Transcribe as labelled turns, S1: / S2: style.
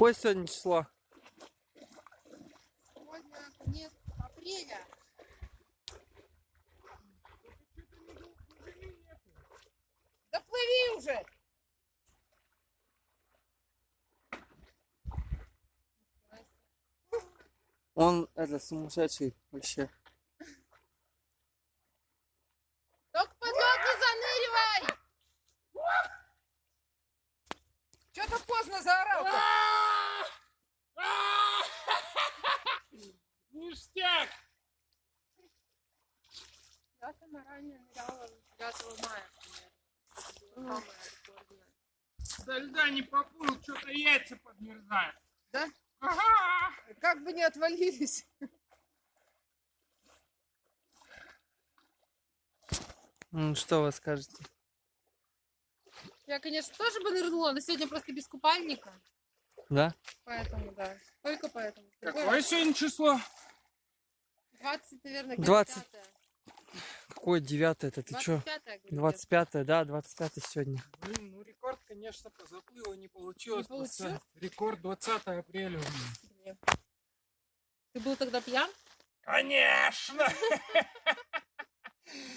S1: Какое сегодня число?
S2: Сегодня конец апреля. Да плыви уже!
S1: Он это сумасшедший вообще.
S2: Только под лед не заныривай!
S3: Поздно заорал. Ништяк!
S2: Я сама ранее ныряла 9 мая, примерно.
S3: До льда не поплыл, что-то яйца подмерзают.
S2: Да?
S3: Ага!
S2: Как бы не отвалились.
S1: Ну, что вы скажете?
S2: Я, конечно, тоже бы нырнула, но сегодня просто без купальника.
S1: Да?
S2: Поэтому, да. Только поэтому.
S3: Какое сегодня число?
S2: 20, наверное,
S1: 20.
S2: 25
S1: Какое девятое это? Ты чё?
S2: 25 говорю,
S1: 25 да, 25 сегодня.
S3: Блин, ну рекорд, конечно, позаплыло, не получилось.
S2: Не получилось?
S3: Рекорд 20 апреля у меня.
S2: где. Ты был тогда пьян?
S3: Конечно!